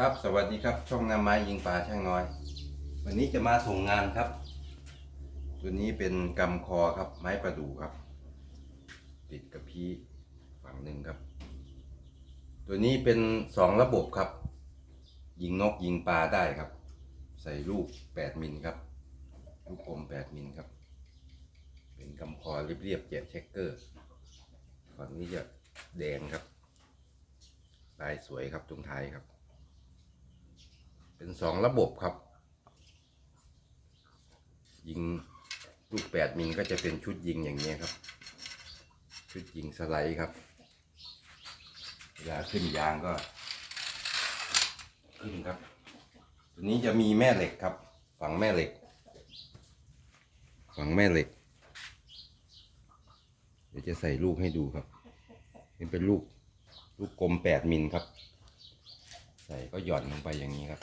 ครับสวัสดีครับช่องน้ำไม้ยิงปลาช่างน้อย วันนี้จะมาส่งงานครับ ตัวนี้เป็นกำคอครับ ไม้ประดู่ครับ ติดกับพี่ฝั่งหนึ่งครับ ตัวนี้เป็นสองระบบครับ ยิงนกยิงปลาได้ครับ ใส่ลูกแปดมิลครับ ลูกกลมแปดมิลครับ เป็นกำคอเรียบๆเจ็บเช็คเกอร์ฝั่งนี้จะแดงครับลายสวยครับตรงท้ายครับ เป็นสองระบบครับ ยิงลูกแปดมิลก็จะเป็นชุดยิงอย่างนี้ครับ ชุดยิงสไลด์ครับ เวลาขึ้นยางก็ ขึ้นครับ ตัวนี้จะมีแม่เหล็กครับ ฝังแม่เหล็ก ฝังแม่เหล็ก เดี๋ยวจะใส่ลูกให้ดูครับนี่เป็นลูกลูกกลมแปดมิลครับ ใส่ก็หย่อนลงไปอย่างนี้ครับ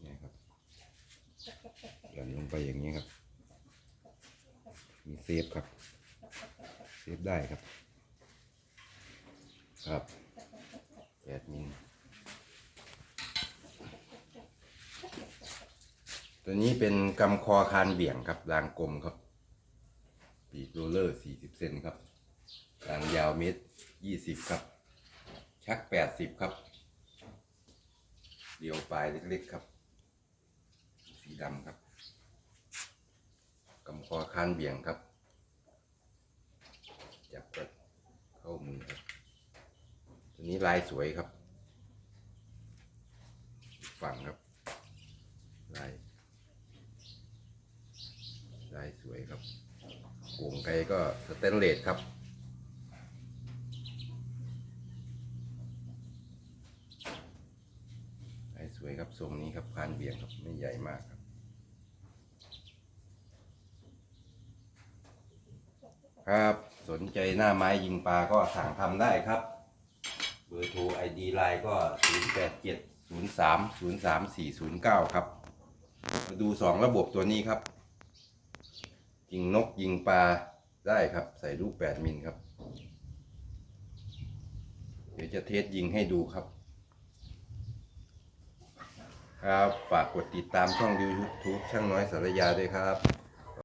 เนี่ยครับหย่อนลงไปอย่างนี้ครับ มีเซฟครับ เซฟได้ครับ ครับแปดมิลตัวนี้เป็นกำคอคานเบี่ยงครับรางกลมครับ ปีกโรลเลอร์สี่สิบเซนครับรางยาวเมตรยี่สิบครับ ชักแปดสิบครับ เดียวปลายเล็กๆครับ ดำครับกำคอคานเบี่ยงครับ จับแบบเข้ามือครับ ตัวนี้ลายสวยครับฝั่งครับลายลายสวยครับโก่งไกก็สเตนเลสครับลายสวยครับทรงนี้ครับพานเบี่ยงครับไม่ใหญ่มากครับ ครับ สนใจหน้าไม้ยิงปลาก็สั่งทำได้ครับ เบอร์โทรไอดีไลน์ก็ 0 8 7 0 3 0 3 4 0 9 ครับ มาดูสองระบบตัวนี้ครับ ยิงนกยิงปลาได้ครับ ใส่ลูก 8 มิลครับ เดี๋ยวจะเทสยิงให้ดูครับ ครับ ฝากกดติดตามช่อง YouTube ช่างน้อยสารยาด้วยครับ